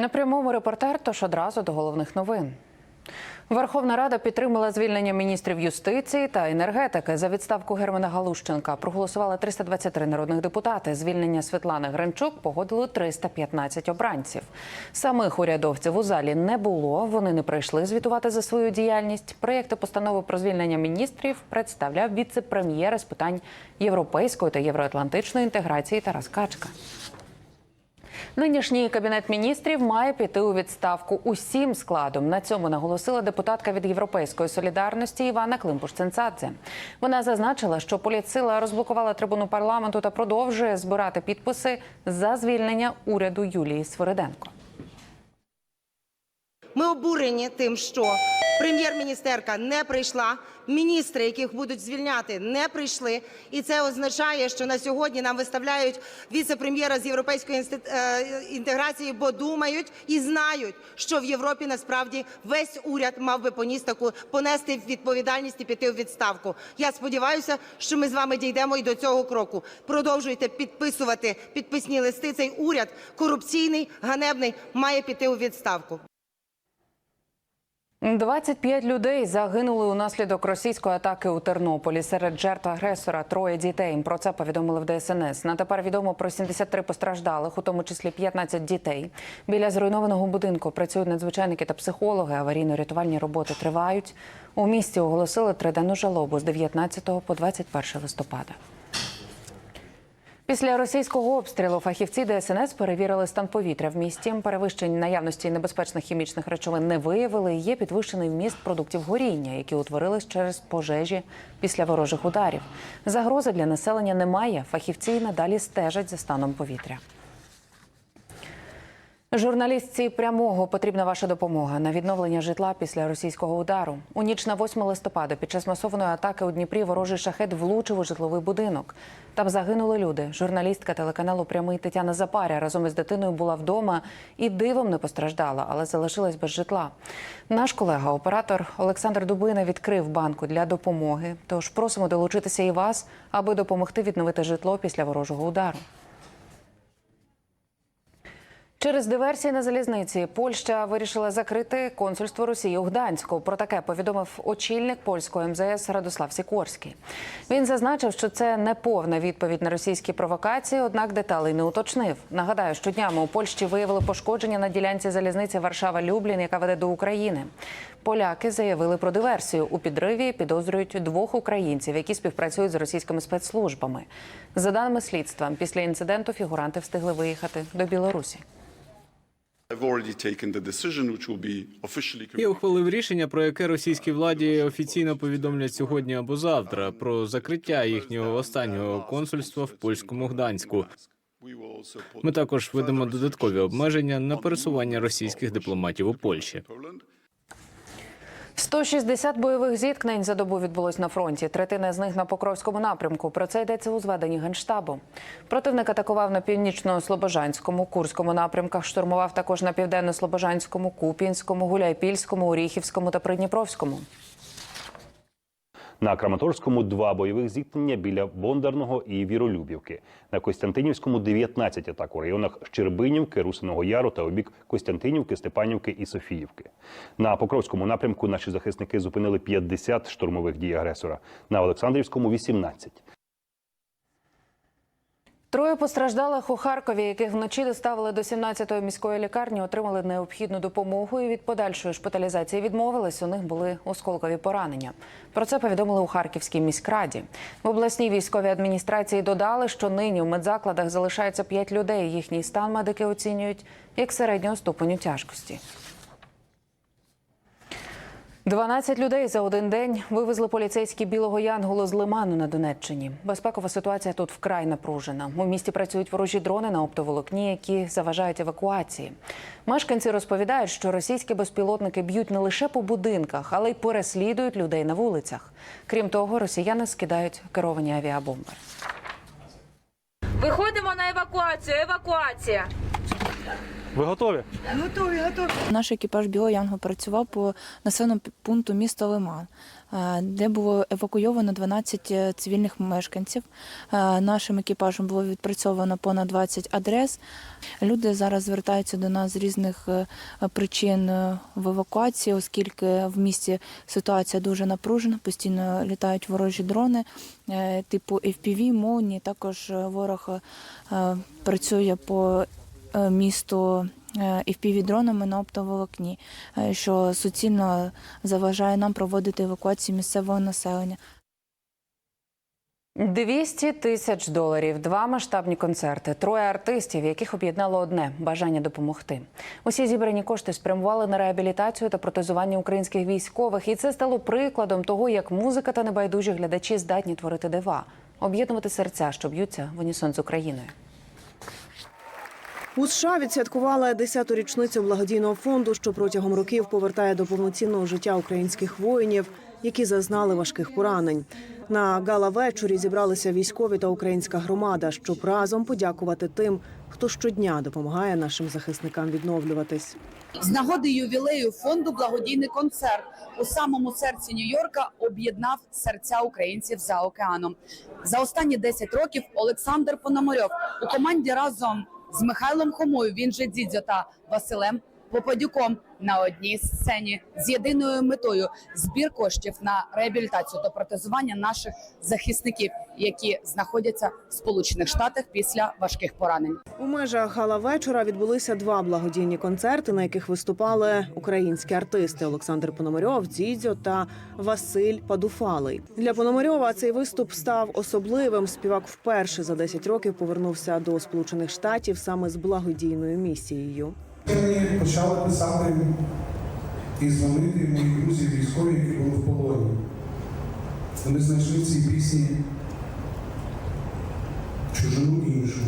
На прямому репортер, тож одразу до головних новин. Верховна Рада підтримала звільнення міністрів юстиції та енергетики за відставку Германа Галущенка. Проголосували 323 народних депутати. Звільнення Світлани Гринчук погодили 315 обранців. Самих урядовців у залі не було. Вони не прийшли звітувати за свою діяльність. Проєкти постанови про звільнення міністрів представляв віце-прем'єр з питань європейської та євроатлантичної інтеграції Тарас Качка. Нинішній кабінет міністрів має піти у відставку усім складом. На цьому наголосила депутатка від Європейської солідарності Івана Климпуш-Цинцадзе. Вона зазначила, що політсила розблокувала трибуну парламенту та продовжує збирати підписи за звільнення уряду Юлії Свириденко. Ми обурені тим, що прем'єр-міністерка не прийшла, міністри, яких будуть звільняти, не прийшли. І це означає, що на сьогодні нам виставляють віце-прем'єра з європейської е, інтеграції, бо думають і знають, що в Європі насправді весь уряд мав би поніс таку понести відповідальність і піти у відставку. Я сподіваюся, що ми з вами дійдемо і до цього кроку. Продовжуйте підписувати підписні листи. Цей уряд корупційний, ганебний має піти у відставку. 25 людей загинули унаслідок російської атаки у Тернополі. Серед жертв агресора троє дітей. Про це повідомили в ДСНС. На тепер відомо про 73 постраждалих, у тому числі 15 дітей. Біля зруйнованого будинку працюють надзвичайники та психологи. Аварійно-рятувальні роботи тривають. У місті оголосили триденну жалобу з 19 по 21 листопада. Після російського обстрілу фахівці ДСНС перевірили стан повітря в місті. Перевищень наявності небезпечних хімічних речовин не виявили. Є підвищений вміст продуктів горіння, які утворились через пожежі після ворожих ударів. Загрози для населення немає. Фахівці й надалі стежать за станом повітря. Журналістці прямого потрібна ваша допомога на відновлення житла після російського удару. У ніч на 8 листопада під час масованої атаки у Дніпрі ворожий шахет влучив у житловий будинок. Там загинули люди. Журналістка телеканалу Прямий Тетяна Запаря разом із дитиною була вдома і дивом не постраждала, але залишилась без житла. Наш колега, оператор Олександр Дубина, відкрив банку для допомоги. Тож просимо долучитися і вас, аби допомогти відновити житло після ворожого удару. Через диверсії на залізниці Польща вирішила закрити консульство Росії у Гданську. Про таке повідомив очільник польського МЗС Радослав Сікорський. Він зазначив, що це не повна відповідь на російські провокації, однак деталей не уточнив. Нагадаю, що днями у Польщі виявили пошкодження на ділянці залізниці Варшава-Люблін, яка веде до України. Поляки заявили про диверсію. У підриві підозрюють двох українців, які співпрацюють з російськими спецслужбами. За даними слідства, після інциденту фігуранти встигли виїхати до Білорусі. Я ухвалив рішення, про яке російській владі офіційно повідомлять сьогодні або завтра про закриття їхнього останнього консульства в польському Гданську. Ми також введемо додаткові обмеження на пересування російських дипломатів у Польщі. Poland. 160 бойових зіткнень за добу відбулось на фронті. Третина з них на Покровському напрямку. Про це йдеться у зведенні генштабу. Противник атакував на північно-слобожанському, курському напрямках. Штурмував також на південно-слобожанському, куп'янському, гуляйпільському, уріхівському та придніпровському. На Краматорському два бойових зіткнення біля Бондарного і Віролюбівки. На Костянтинівському 19 атак у районах Щербинівки, Русиного Яру та обік Костянтинівки, Степанівки і Софіївки. На Покровському напрямку наші захисники зупинили 50 штурмових дій агресора. На Олександрівському 18. Троє постраждалих у Харкові, яких вночі доставили до 17-ї міської лікарні, отримали необхідну допомогу і від подальшої шпиталізації відмовились. У них були осколкові поранення. Про це повідомили у Харківській міськраді. В обласній військовій адміністрації додали, що нині в медзакладах залишається 5 людей. Їхній стан медики оцінюють як середнього ступеню тяжкості. 12 людей за один день вивезли поліцейські білого янголу з лиману на Донеччині. Безпекова ситуація тут вкрай напружена. У місті працюють ворожі дрони на оптоволокні, які заважають евакуації. Мешканці розповідають, що російські безпілотники б'ють не лише по будинках, але й переслідують людей на вулицях. Крім того, росіяни скидають керовані авіабомби. Виходимо на евакуацію. Евакуація. Ви готові? Наш екіпаж Білого працював по населеному пункту міста Лиман, е, де було евакуйовано 12 цивільних мешканців. Е, Нашим екіпажем було відпрацьовано понад 20 адрес. Люди зараз звертаються до нас з різних е, причин е, в евакуації, оскільки в місті ситуація дуже напружена, постійно літають ворожі дрони е, типу FPV, молні. Також е, ворог е, працює по е, місту FPV-дронами на оптоволокні, е, що суцільно заважає нам проводити евакуацію місцевого населення. 200 тисяч доларів, два масштабні концерти, троє артистів, яких об'єднало одне бажання допомогти. Усі зібрані кошти спрямували на реабілітацію та протезування українських військових, і це стало прикладом того, як музика та небайдужі глядачі здатні творити дива, об'єднувати серця, що б'ються в унісон з Україною. У США відсвяткували 10-ту річницю благодійного фонду, що протягом років повертає до повноцінного життя українських воїнів, які зазнали важких поранень. На гала-вечорі зібралися військові та українська громада, щоб разом подякувати тим, хто щодня допомагає нашим захисникам відновлюватись. З нагоди ювілею фонду благодійний концерт у самому серці Нью-Йорка об'єднав серця українців за океаном. За останні 10 років Олександр Пономарьов у команді разом з Михайлом Хомою, він же Дідзьо Василем Попадюком на одній сцені з єдиною метою збір коштів на реабілітацію та протезування наших захисників, які знаходяться в Сполучених Штатах після важких поранень. У межах гала-вечора відбулися два благодійні концерти, на яких виступали українські артисти Олександр Пономарьов, Дзідзьо та Василь Падуфалий. Для Пономарьова цей виступ став особливим. Співак вперше за 10 років повернувся до Сполучених Штатів саме з благодійною місією. Мені почали писати і дзвонити мої друзі військові, які були в полоні. Вони знайшли в цій пісні чужину іншу.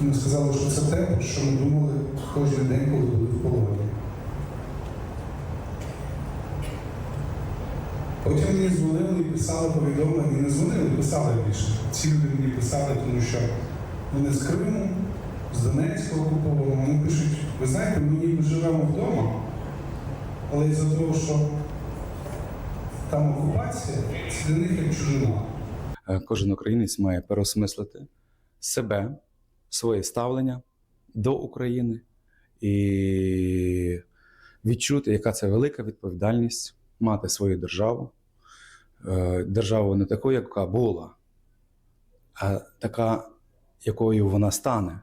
Вони сказали, що це те, що ми думали кожен день, коли були в полоні. Потім мені дзвонили і писали повідомлення, і не дзвонили, писали більше. Ці люди мені писали, тому що вони з Криму, з Донецька окупованого. Вони пишуть, ви знаєте, ми ніби живемо вдома, але із-за того, що там окупація, це для них як чужина. Е, Кожен українець має переосмислити себе, своє ставлення до України і відчути, яка це велика відповідальність мати свою державу. Е, Державу не таку, яка була, а така, якою вона стане.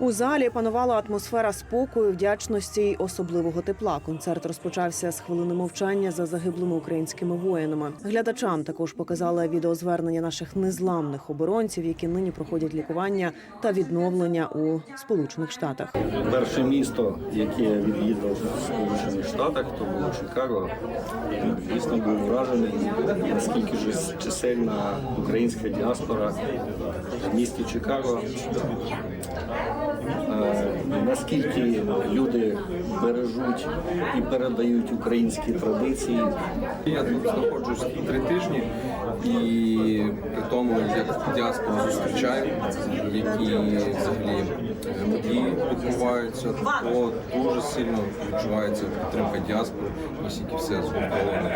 У залі панувала атмосфера спокою, вдячності й особливого тепла. Концерт розпочався з хвилини мовчання за загиблими українськими воїнами. Глядачам також показали відеозвернення наших незламних оборонців, які нині проходять лікування та відновлення у Сполучених Штатах. Перше місто, яке я відвідав в Сполучених Штатах, то було Чикаго. Дійсно був вражений, наскільки ж чисельна українська діаспора в місті Чикаго. Е, Наскільки люди бережуть і передають українські традиції. Я тут знаходжусь три тижні, і при тому, як діаспору зустрічаю, які взагалі події відбуваються, то дуже сильно відчувається підтримка діаспори, оскільки все згуртовано.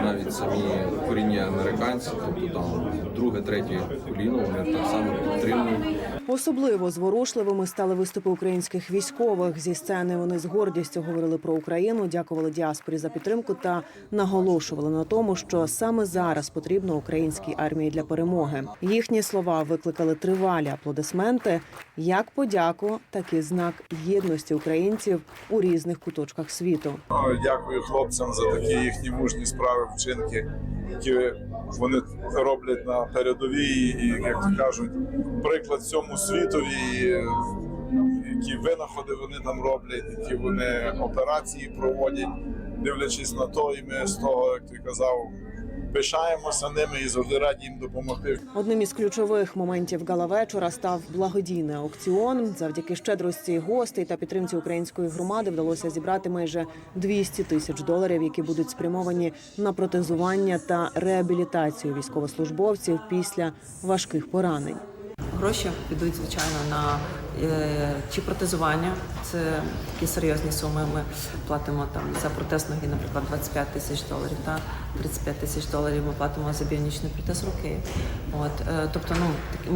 І навіть самі корінні американці, тобто там друге, третє коліно, вони так само підтримують. Особливо зворушливими стали виступи українських військових. Зі сцени вони з гордістю говорили про Україну, дякували діаспорі за підтримку та наголошували на тому, що саме зараз потрібно українській армії для перемоги. Їхні слова викликали тривалі аплодисменти, як подяку, так і знак єдності українців у різних куточках світу. Дякую хлопцям за такі їхні мужні справи, вчинки, які вони роблять на передовій, і як то кажуть, приклад всьому світові, які винаходи вони там роблять, які вони операції проводять, дивлячись на то, і ми з того, як ти казав, пишаємося ними і завжди раді їм допомогти. Одним із ключових моментів гала-вечора став благодійний аукціон. Завдяки щедрості гостей та підтримці української громади вдалося зібрати майже 200 тисяч доларів, які будуть спрямовані на протезування та реабілітацію військовослужбовців після важких поранень. Гроші підуть, звичайно, на Чи протезування це такі серйозні суми. Ми платимо там за протез ноги, наприклад, 25 тисяч доларів, та 35 тисяч доларів ми платимо за біонічний протез руки. От е, тобто, ну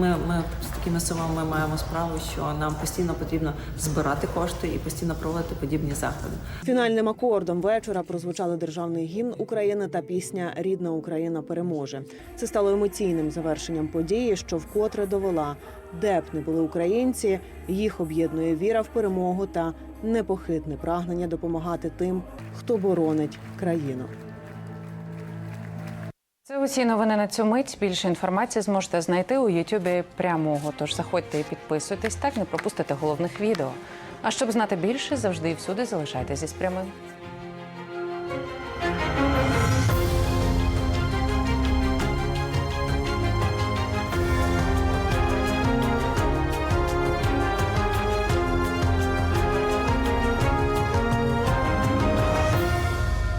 ми, ми з такими сумами маємо справу, що нам постійно потрібно збирати кошти і постійно проводити подібні заходи. Фінальним акордом вечора прозвучали державний гімн України та пісня Рідна Україна переможе. Це стало емоційним завершенням події, що вкотре довела, де б не були українці, їх об'єднує віра в перемогу та непохитне прагнення допомагати тим, хто боронить країну. Це усі новини на цю мить. Більше інформації зможете знайти у Ютубі прямого. Тож заходьте і підписуйтесь, так не пропустите головних відео. А щоб знати більше, завжди і всюди залишайтеся з прямим.